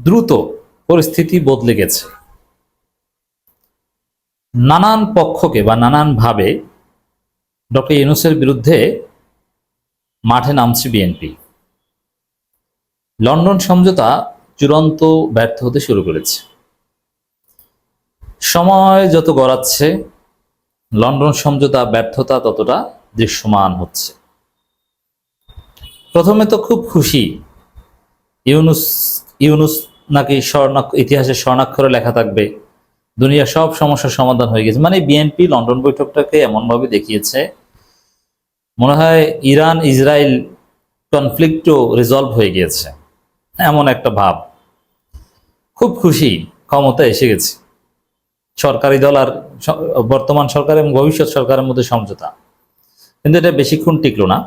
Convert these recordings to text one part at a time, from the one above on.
দ্রুত পরিস্থিতি বদলে গেছে। নানান পক্ষকে বা নানান ভাবে ডক্টর ইউনুসের বিরুদ্ধে মাঠে নামছে বিএনপি। লন্ডন সমঝোতা চূড়ান্ত ব্যর্থ হতে শুরু করেছে। সময় যত গড়াচ্ছে, লন্ডন সমঝোতা ব্যর্থতা ততটা দৃশ্যমান হচ্ছে। প্রথমে তো খুব খুশি ইউনুস ইউনুস নাকি ইতিহাসের স্বর্ণাক্ষরে লেখা থাকবে? দুনিয়ার সব সমস্যার সমাধান হয়ে গেছে। মানে বিএনপি লন্ডন বৈঠকটাকে এমনভাবে দেখিয়েছে, মনে হয় ইরান, ইসরায়েল কনফ্লিক্টও রিজলভ হয়ে গিয়েছে। এমন একটা ভাব। খুব খুশি ক্ষমতা এসে গেছে। সরকারি দল আর বর্তমান সরকার এবং ভবিষ্যৎ সরকারের মধ্যে সমঝোতা। কিন্তু এটা বেশিক্ষণ টিকলো না।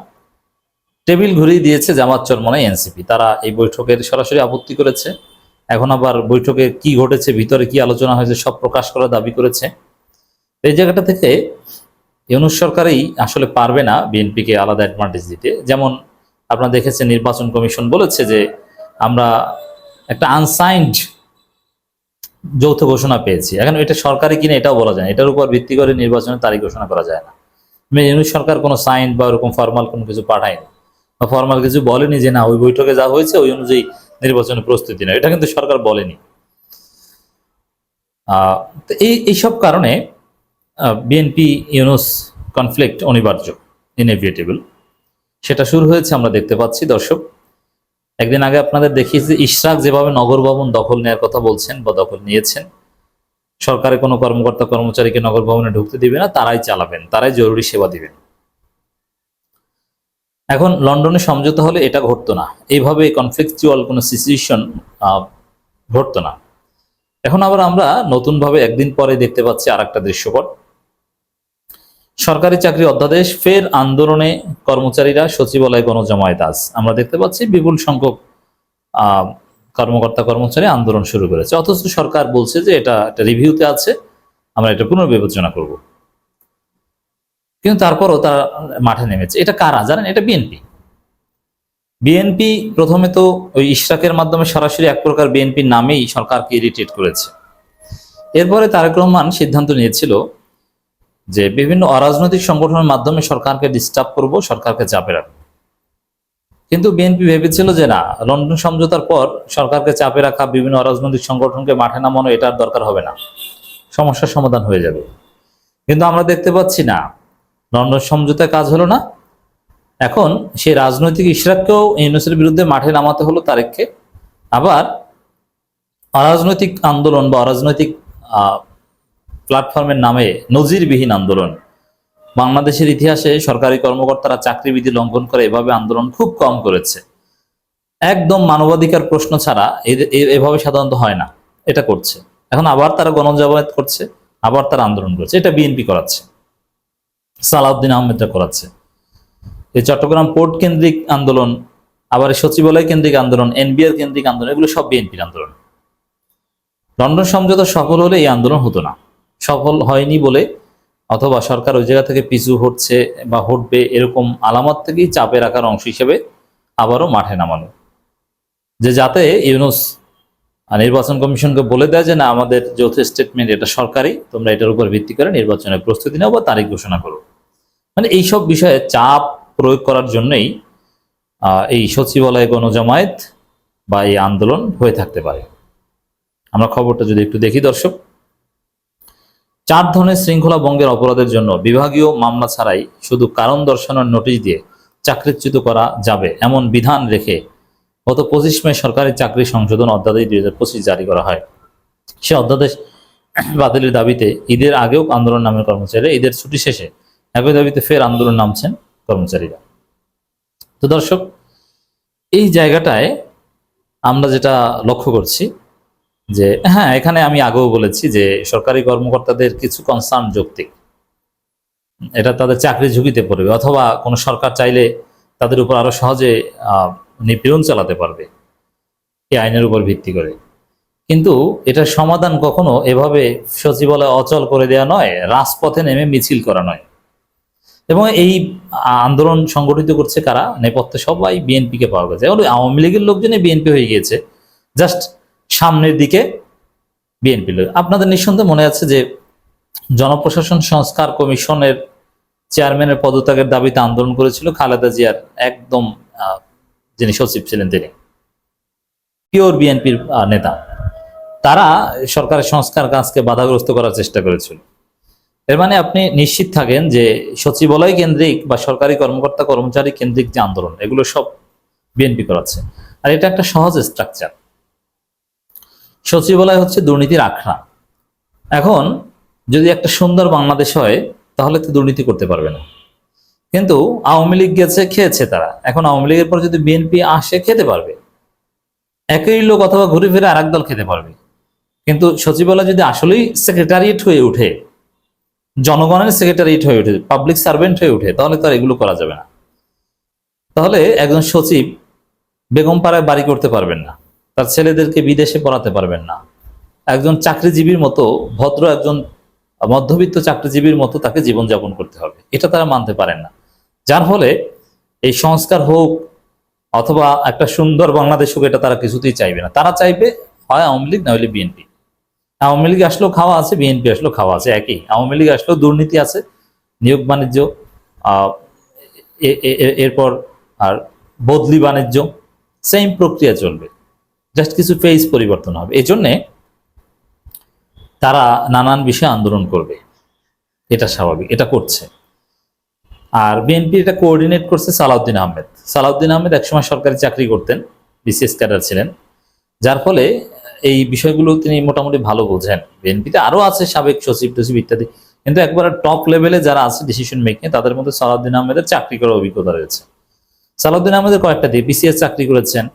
টেবিল ঘুরিয়ে দিয়েছে জামাত চরমনে এনসিপি তারা এই বৈঠকের সরাসরি আপত্তি করেছে। এখন আবার বৈঠকে কি ঘটেছে, ভিতরে কি আলোচনা হয়েছে, সব প্রকাশ করার দাবি করেছে। এই জায়গাটা থেকে ইউনুস সরকারই আসলে পারবে না বিএনপিকে আলাদা অ্যাডভান্টেজ দিতে। যেমন আপনারা দেখেছেন, নির্বাচন কমিশন বলেছে যে আমরা একটা আনসাইন্ড যৌথ ঘোষণা পেয়েছি। এখন এটা সরকারি কিনা এটাও বলা যায় এটার উপর ভিত্তি করে নির্বাচনের তারিখ ঘোষণা করা যায় না। মানে ইউনুস সরকার কোনো সাইন বা ওরকম ফর্মাল কোনো কিছু পাঠায়নি। বা ফর্মাল কিছু বলেনি যে না, ওই বৈঠকে যা হয়েছে, ওই অনুযায়ী নির্বাচনের প্রস্তুতি নেয়। এটা কিন্তু সরকার বলেনি। তো এই এইসব কারণে বিএনপি ইউনুস কনফ্লিক্ট অনিবার্য ইনএভিয়েটেবল সেটা শুরু হয়েছে, আমরা দেখতে পাচ্ছি, দর্শক। একদিন আগে আপনাদের দেখিয়েছি যে ইশরাক যেভাবে নগর ভবন দখল নেওয়ার কথা বলছেন বা দখল নিয়েছেন, সরকারের কোনো কর্মকর্তা কর্মচারীকে নগর ভবনে ঢুকতে দিবে না, তারাই চালাবেন, তারাই জরুরি সেবা দিবেন। এখন লন্ডনে সমঝোতা হলে এটা ঘটতো না। এইভাবে কনফ্লিকচুয়াল কোনো সিচুয়েশন ঘটতো না। এখন আবার আমরা নতুনভাবে একদিন পরে দেখতে পাচ্ছি আর একটা দৃশ্যপট। সরকারি চাকরি অধ্যাদেশ, ফের আন্দোলনে কর্মচারীরা সচিবালয় গণজমায়েত আজ। আমরা দেখতে পাচ্ছি বিপুল সংখ্যক কর্মকর্তা কর্মচারী আন্দোলন শুরু করেছে। অথচ সরকার বলছে যে এটা একটা রিভিউতে আছে, আমরা এটা পুনর্বিবেচনা করব। কিন্তু তারপরও তারা মাঠে নেমেছে। এটা কারা জানেন? এটা বিএনপি বিএনপি প্রথমে তো ওই ইশরাকের মাধ্যমে সরাসরি এক প্রকার বিএনপির নামেই সরকারকে ইরিটেট করেছে। এরপরে তারেক রহমান সিদ্ধান্ত নিয়েছিল যে বিভিন্ন অরাজনৈতিক সংগঠনের মাধ্যমে সরকারকে ডিস্টার্ব করব, সরকারকে চাপে রাখব। কিন্তু বিএনপি ভেবেছিল যে না, লন্ডন সমঝোতার পর সরকারকে চাপে রাখা বিভিন্ন অরাজনৈতিক সংগঠনকে মাঠে নামানো এটার দরকার হবে না। সমস্যার সমাধান হয়ে যাবে। কিন্তু আমরা দেখতে পাচ্ছি না লন্ডন সমঝোতায় কাজ হলো না। এখন সে রাজনৈতিক ইশরাককেও ইউনুসের বিরুদ্ধে মাঠে নামাতে হলো তারেককে। আবার অরাজনৈতিক আন্দোলন বা অরাজনৈতিক প্ল্যাটফর্মের নামে নজিরবিহীন আন্দোলন। বাংলাদেশের ইতিহাসে সরকারি কর্মকর্তারা চাকরিবিধি লঙ্ঘন করে এভাবে আন্দোলন খুব কম করেছে। একদম মানবাধিকার প্রশ্ন ছাড়া এভাবে সাধারণত হয় না। এটা করছে। এখন আবার তারা গণজমায়েত করছে, আবার তারা আন্দোলন করছে। এটা বিএনপি করাচ্ছে। সালাউদ্দিন আহমেদরা করাচ্ছে। এই চট্টগ্রাম পোর্ট কেন্দ্রিক আন্দোলন, আবার সচিবালয় কেন্দ্রিক আন্দোলন, এনবিআর কেন্দ্রিক আন্দোলন, এগুলো সব বিএনপির আন্দোলন। লন্ডন সমঝোতা সফল হলে এই আন্দোলন হতো না। সফল হয়নি বলে অথবা সরকার ওই জায়গা থেকে পিছু হটছে বা হটবে এরকম আলামত থেকেই চাপে রাখার অংশ হিসেবে আবারও মাঠে নামানো। যে যাতে ইউনুস নির্বাচন কমিশনকে বলে দেয় যে, না, আমাদের যৌথ স্টেটমেন্ট এটা সরকারি, তোমরা এটার উপর ভিত্তি করে নির্বাচনের প্রস্তুতি নাও বা তারিখ ঘোষণা করো। মানে এইসব বিষয়ে চাপ প্রয়োগ করার জন্যই এই সচিবালয় গণজামায়াত বা এই আন্দোলন হয়ে থাকতে পারে। আমরা খবরটা যদি একটু দেখি দর্শক, চার ধরনের শৃঙ্খলা ভঙ্গের অপরাধের জন্য বিভাগীয় মামলা ছাড়াই শুধু কারণ দর্শানোর নোটিশ দিয়ে চাকরিচ্যুত করা যাবে এমন বিধান রেখে গত পঁচিশ মে সরকারি চাকরি সংশোধন অধ্যাদেশ দুই হাজার পঁচিশ জারি করা হয়। সে অধ্যাদেশ বাতিলের দাবিতে ঈদের আগেও আন্দোলন নামের কর্মচারীরা ঈদের ছুটি শেষে একই দাবিতে ফের আন্দোলন নামছেন কর্মচারীরা। তো দর্শক, এই জায়গাটায় আমরা যেটা লক্ষ্য করছি যে হ্যাঁ এখানে আমি আগেও বলেছি যে সরকারি কর্মকর্তাদের কিছু কনসার্ন যৌক্তিক। এটা তাদের চাকরি ঝুঁকিতে পড়বে অথবা কোনো সরকার চাইলে তাদের উপর আরও সহজে নিপীড়ন চালাতে পারবে এই আইনের উপর ভিত্তি করে। কিন্তু এটার সমাধান কখনো এভাবে সচিবালয় অচল করে দেওয়া নয়, রাজপথে নেমে মিছিল করা নয়। এবং এই আন্দোলন সংগঠিত করছে কারা? নেপথ্যে সবাই বিএনপিকে পাওয়া গেছে এখন আওয়ামী লীগের লোকজনই বিএনপি হয়ে গিয়েছে। জাস্ট সামনের দিকে বিএনপি আপনাদের নিঃসন্দেহে মনে আছে যে জনপ্রশাসন সংস্কার কমিশনের চেয়ারম্যানের পদত্যাগের দাবিতে আন্দোলন করেছিল খালেদা জিয়ার একদম যিনি সচিব ছিলেন তিনি। পিওর বিএনপির নেতা। তারা সরকারের সংস্কার কাজকে বাধাগ্রস্ত করার চেষ্টা করেছিল। এর মানে আপনি নিশ্চিত থাকেন যে সচিবালয় কেন্দ্রিক বা সরকারি কর্মকর্তা কর্মচারী কেন্দ্রিক যে আন্দোলন, এগুলো সব বিএনপি করাচ্ছে। আর এটা একটা সহজ স্ট্রাকচার সচিবালয় হচ্ছে দুর্নীতির আখড়া। এখন যদি একটা সুন্দর বাংলাদেশ হয়, তাহলে তো দুর্নীতি করতে পারবে না। কিন্তু আওয়ামী লীগ গেছে, খেয়েছে তারা। এখন আওয়ামী লীগের পর যদি বিএনপি আসে, খেতে পারবে। একই লোক অথবা ঘুরে ফিরে আর দল খেতে পারবে। কিন্তু সচিবালয় যদি আসলেই সেক্রেটারিয়েট হয়ে উঠে জনগণের সেক্রেটারিয়েট হয়ে উঠে পাবলিক সার্ভেন্ট হয়ে উঠে তাহলে তো এগুলো করা যাবে না। তাহলে একজন সচিব বেগম পাড়ায় বাড়ি করতে পারবেন না, তার ছেলেদেরকে বিদেশে পড়াতে পারবেন না। একজন চাকরিজীবীর মতো, ভদ্র একজন মধ্যবিত্ত চাকরিজীবীর মতো তাকে জীবনযাপন করতে হবে, এটা তারা মানতে পারেন না। যার ফলে এই সংস্কার হোক অথবা একটা সুন্দর বাংলাদেশ হোক, এটা তারা কিছুতেই চাইবে না। তারা চাইবে হয় আওয়ামী লীগ, না হলে বিএনপি। আওয়ামী লীগ আসলেও খাওয়া আছে, বিএনপি আসলেও খাওয়া আছে, একই। আওয়ামী লীগ আসলেও দুর্নীতি আছে, নিয়োগ বাণিজ্য এরপর আর বদলি বাণিজ্য সেম প্রক্রিয়া চলবে। জাস্ট কিছু ফেজ পরিবর্তন হবে। এই জন্যে তারা নানান বিষয়ে আন্দোলন করবে। এটা স্বাভাবিক, এটা করছে। আর বিএনপি এটা কোঅর্ডিনেট করছে সালাউদ্দিন আহমেদ। সালাউদ্দিন আহমেদ একসময় সরকারি চাকরি করতেন বিসিএস ক্যাডার ছিলেন। যার ফলে এই বিষয়গুলো তিনি মোটামুটি ভালো বোঝেন। বিএনপিতে আরও আছে সাবেক সচিব টসিব ইত্যাদি। কিন্তু একবার টপ লেভেলে যারা আছে ডিসিশন মেকিং তাদের মধ্যে সালাউদ্দিন আহমেদের চাকরি করার অভিজ্ঞতা রয়েছে। সালাউদ্দিন আহমেদের কয়েকটা দিয়ে বিসিএস চাকরি করেছেন।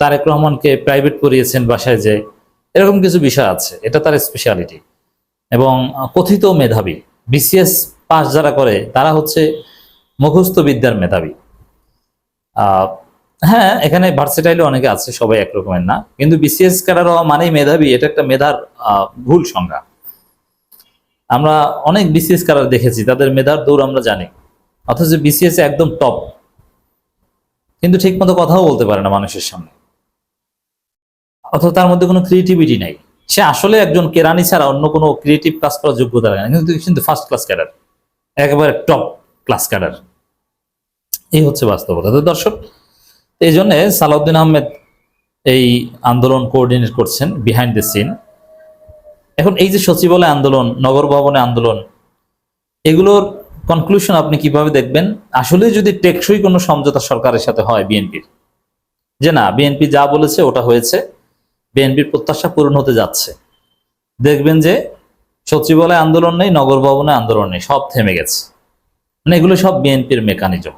তারেক রহমানকে প্রাইভেট করিয়েছেন বাসায় যে এরকম কিছু বিষয় আছে। এটা তার স্পেশালিটি এবং কথিত মেধাবী বিসিএস পাস যারা করে, তারা হচ্ছে মুখস্থ বিদ্যার মেধাবী। হ্যাঁ এখানে ভার্সেটাইলে অনেকে আছে, সবাই একরকমের না। কিন্তু বিসিএস ক্যাডার হওয়া মানেই মেধাবী, এটা একটা মেধার ভুল সংজ্ঞা। আমরা অনেক বিসিএস ক্যাডার দেখেছি, তাদের মেধার দৌড় আমরা জানি। অথচ বিসিএস একদম টপ কিন্তু ঠিক মতো কথাও বলতে পারে না মানুষের সামনে। অথবা তার মধ্যে কোনো ক্রিয়েটিভিটি নাই। সে আসলে একজন কেরানি ছাড়া অন্য কোনো ক্রিয়েটিভ কাজ করার যোগ্যতা রাখে কিন্তু কিন্তু ফার্স্ট ক্লাস ক্যাডার একেবারে টপ ক্লাস ক্যাডার এই হচ্ছে বাস্তবতা। তো দর্শক এই জন্য সালাউদ্দিন আহমেদ এই আন্দোলন কোঅর্ডিনেট করছেন বিহাইন্ড দ্য সিন এখন এই যে সচিবালয় আন্দোলন, নগর ভবনে আন্দোলন, এগুলোর কনক্লুশন আপনি কীভাবে দেখবেন? আসলে যদি টেকসই কোনো সমঝোতা সরকারের সাথে হয় বিএনপির, যে না, বিএনপি যা বলেছে ওটা হয়েছে, বিএনপির প্রত্যাশা পূরণ হতে যাচ্ছে। দেখবেন যে সচিবালয় আন্দোলন নেই, নগর ভবনে আন্দোলন নেই, সব থেমে গেছে। মানে এগুলো সব বিএনপির মেকানিজম